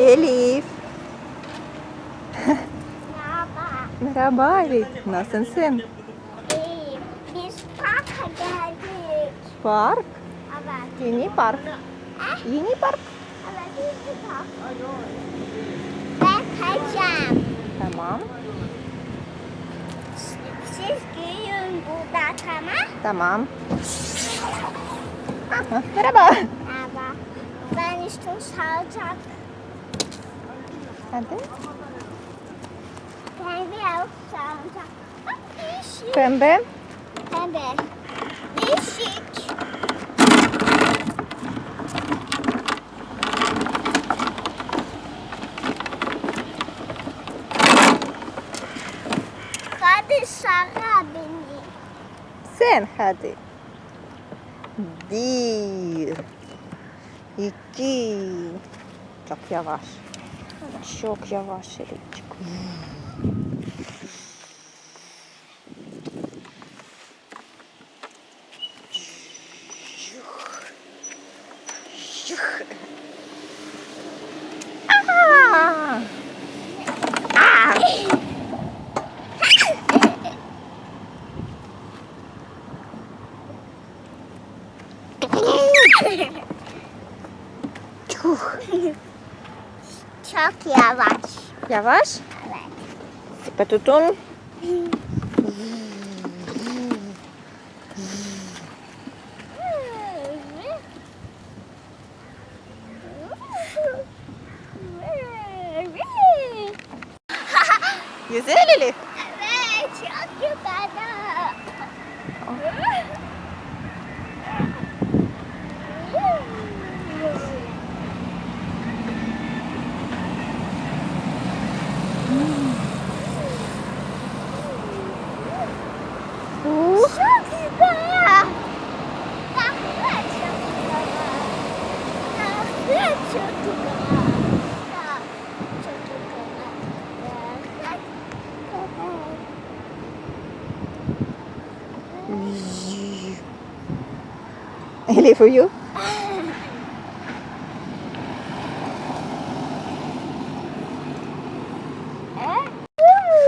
Elif. Merhaba. Elif. Nasılsın? İyiyim. Biz parka geldik. Park. Evet. Yeni park. Yeni park. Evet, biz park. Ben kaçacağım. Tamam. Siz gülün burada tamam. Tamam. Aha, Merhaba. Merhaba. Ben işte salacak. Hadi. Bak değişik. Pembe. Pembe. Değişik. Hadi sara beni. Sen hadi. Bir. iki. Çok yavaş. Çok yavaş Elif'ciğim. Ah! Yavaş. Yavaş. Evet. Sıkı tutun. Güzel. Elif uyu.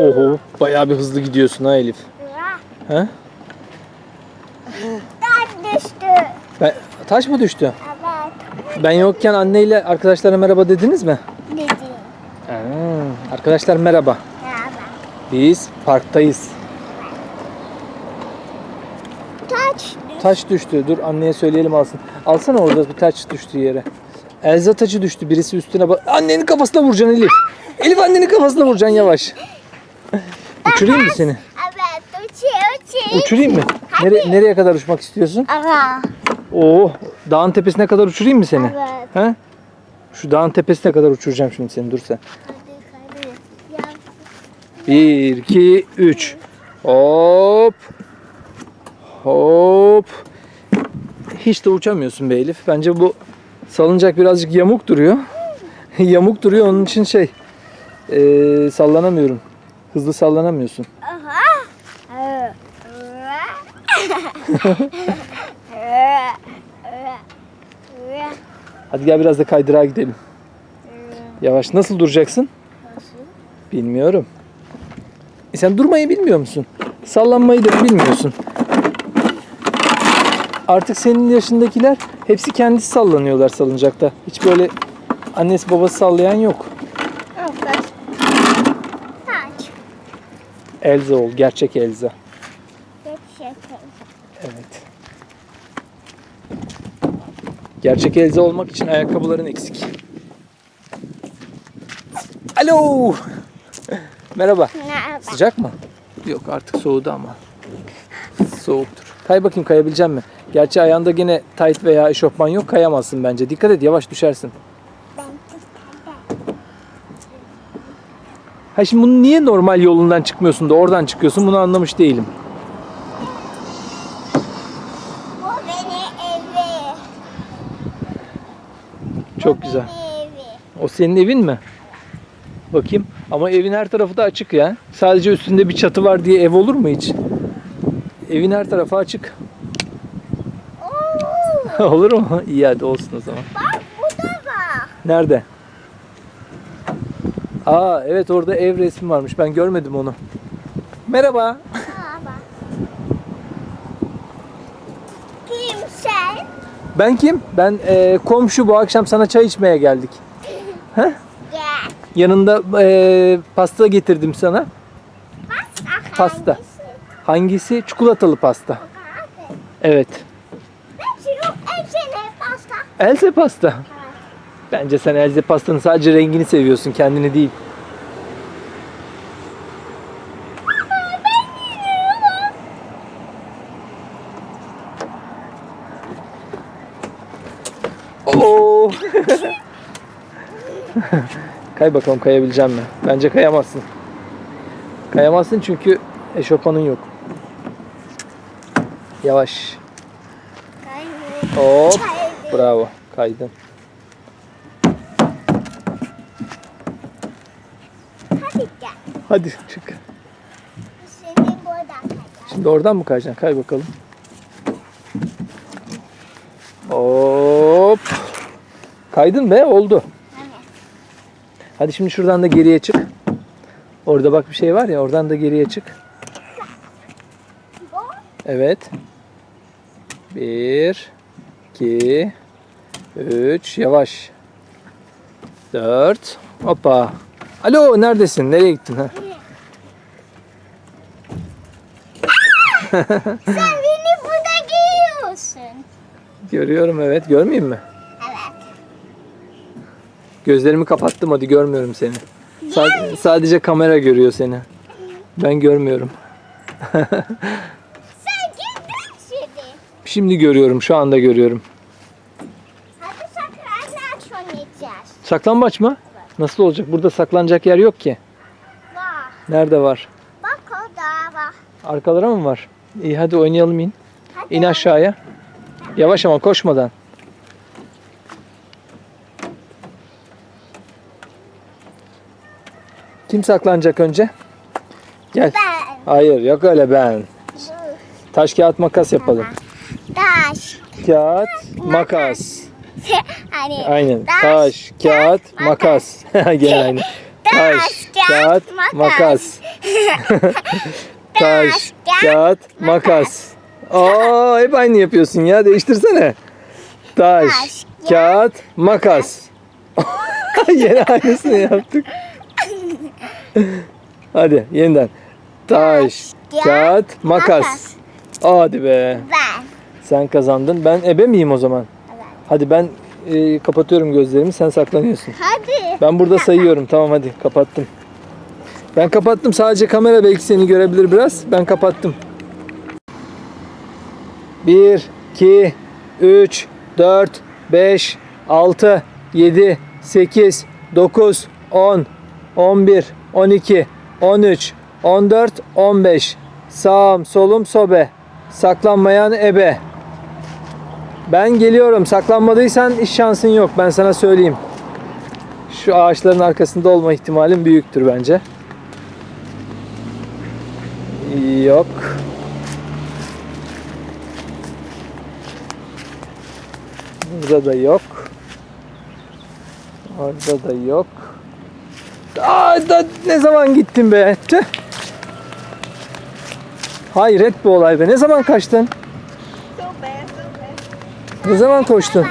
Oho bayağı bir hızlı gidiyorsun ha Elif. He? Ben düştü. Ben, taş mı düştü? Evet. Ben yokken anneyle arkadaşlara merhaba dediniz mi? Dedi. Ha, arkadaşlar merhaba. Merhaba. Biz parktayız. Taç düştü. Taş düştü. Dur anneye söyleyelim alsın. Alsana orada bir taş düştü yere. Elza taşı düştü. Birisi üstüne bak. Annenin kafasına vuracaksın Elif. Elif annenin kafasına vuracaksın yavaş. Uçurayım mı seni? Evet. Uçuyor uçuyor. Uçurayım mı? Nere, nereye kadar uçmak istiyorsun? Aha. Oo, dağın tepesine kadar uçurayım mı seni? Evet. He? Şu dağın tepesine kadar uçuracağım şimdi seni. Dur sen. 1, 2, 3. Hop. Hop. Hiç de uçamıyorsun be Elif. Bence bu salıncak birazcık yamuk duruyor. yamuk duruyor onun için şey eee, sallanamıyorum. Hızlı sallanamıyorsun. Aha. Hadi gel biraz da kaydırağa gidelim. Yavaş. Nasıl duracaksın? Bilmiyorum. E sen durmayı bilmiyor musun? Sallanmayı da bilmiyorsun. Artık senin yaşındakiler hepsi kendisi sallanıyorlar salıncakta. Hiç böyle annesi babası sallayan yok. Elza ol. Gerçek Elza. Gerçekten. Evet. Gerçek Elza olmak için ayakkabıların eksik. Alo. Merhaba. Merhaba. Sıcak mı? Yok artık soğudu ama. Soğuktur. Kay bakayım kayabilecek mi? Gerçi ayağında gene tight veya eşofman yok kayamazsın bence. Dikkat et yavaş düşersin. Ha şimdi bunu niye normal yolundan çıkmıyorsun da oradan çıkıyorsun bunu anlamış değilim. Bu beni evi. Çok güzel. O senin evin mi? Bakayım. Ama evin her tarafı da açık ya. Sadece üstünde bir çatı var diye ev olur mu hiç? Evin her tarafı açık. Olur mu? İyi hadi olsun o zaman. bak bu da var. Nerede? Aa evet orada ev resmi varmış. Ben görmedim onu. Merhaba. Baba. Kim sen? Ben kim? Ben e, komşu bu akşam sana çay içmeye geldik. Gel. Yanında e, pasta getirdim sana. Pasta. Pasta. hangisi? Hangisi? Çikolatalı. Pasta. Evet. Hepsine pasta. Bence sen Elze pastanın sadece rengini seviyorsun, kendini değil. Oo. Kay bakalım kayabileceğim mi? Bence kayamazsın. Kayamazsın çünkü eşofmanın yok. Yavaş. Hop. Bravo. Kaydın. Hadi gel. Hadi çık. Seni buradan kayacağım. Şimdi oradan mı kayacaksın? Kay bakalım. Hop. Kaydın be oldu. Hani? Hadi şimdi şuradan da geriye çık. Orada bak bir şey var ya oradan da geriye çık. Evet. Bir, iki, üç, yavaş. Dört. Hoppa. Alo neredesin? Nereye gittin? Ha? Sen beni burada giyiyorsun. Görüyorum evet. Görmeyeyim mi? Evet. Gözlerimi kapattım hadi görmüyorum seni. Sa- sadece kamera görüyor seni. Ben görmüyorum. Sen girdin şimdi. Şimdi görüyorum. Şu anda görüyorum. Saklambaç mı? Nasıl olacak? Burada saklanacak yer yok ki. Var. Nerede var? Bak orada var. Arkalara mı var? İyi hadi oynayalım in. Hadi. İn aşağıya. Yavaş ama koşmadan. Kim saklanacak önce? Gel. Ben. Hayır yok öyle ben. Taş kağıt makas yapalım. Taş. Kağıt makas. Hani Aynen. Taş, Taş, kağıt, makas. Gene aynı. Taş, kağıt, makas. Taş, Taş, kağıt, makas. Aa, hep aynı yapıyorsun ya. Değiştirsene. Taş, Taş, kağıt, makas. Yine aynısını yaptık. Hadi yeniden. Taş, kağıt, makas. Hadi be. Ben. Sen kazandın. Ben ebe miyim o zaman? Hadi ben e, kapatıyorum gözlerimi. Sen saklanıyorsun. Hadi. Ben burada sayıyorum. Tamam hadi kapattım. Ben kapattım. Sadece kamera belki seni görebilir biraz. Ben kapattım. 1, 2, 3, 4, 5, 6, 7, 8, 9, 10, 11, 12, 13, 14, 15. Sağım, solum, sobe. Saklanmayan ebe. Ben geliyorum. Saklanmadıysan iş şansın yok. Ben sana söyleyeyim. Şu ağaçların arkasında olma ihtimalin büyüktür bence. Yok. Burada da yok. Orada da yok. Aa, da ne zaman gittin be? Hayret bu olay be. Ne zaman kaçtın? Ne zaman koştun?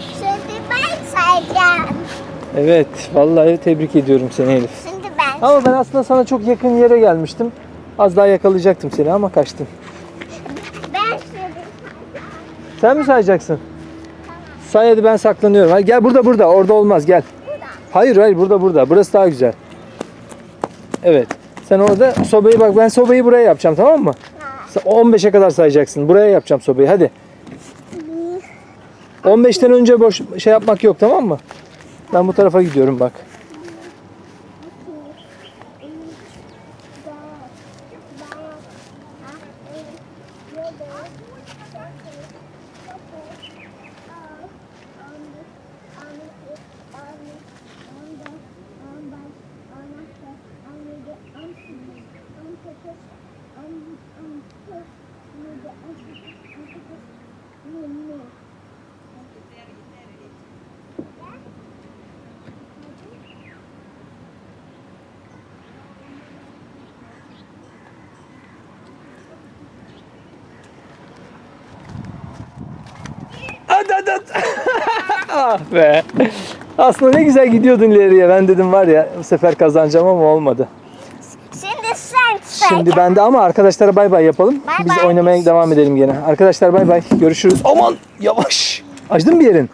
Şimdi ben sayacağım. Evet, vallahi tebrik ediyorum seni Elif. Şimdi ben. Ama ben aslında sana çok yakın yere gelmiştim. Az daha yakalayacaktım seni ama kaçtın. Ben şimdi Sen mi sayacaksın? Say hadi ben saklanıyorum. Hadi gel burada burada. Orada olmaz gel. burada. Hayır hayır burada burada. Burası daha güzel. Evet. Sen orada sobayı bak ben sobayı buraya yapacağım tamam mı? Ha. Sen 15'e kadar sayacaksın. Buraya yapacağım sobayı hadi. 15'ten önce boş şey yapmak yok tamam mı? Ben bu tarafa gidiyorum bak. Hadi. ah be. Aslında ne güzel gidiyordun ileriye. Ben dedim var ya bu sefer kazanacağım ama olmadı. Şimdi sen. Şimdi ben de ama arkadaşlara bay bay yapalım. Bay Biz bay. oynamaya devam edelim gene. Arkadaşlar bay bay. Görüşürüz. Aman yavaş. Acıdı mı bir yerin?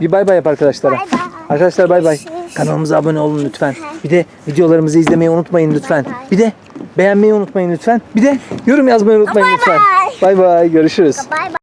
Bir bay bay yap arkadaşlara. Bay bay. Arkadaşlar bay bay. Kanalımıza abone olun lütfen. Bir de videolarımızı izlemeyi unutmayın lütfen. Bir de beğenmeyi unutmayın lütfen. Bir de yorum yazmayı unutmayın lütfen. bay. Bay bay. Görüşürüz. Bay bay.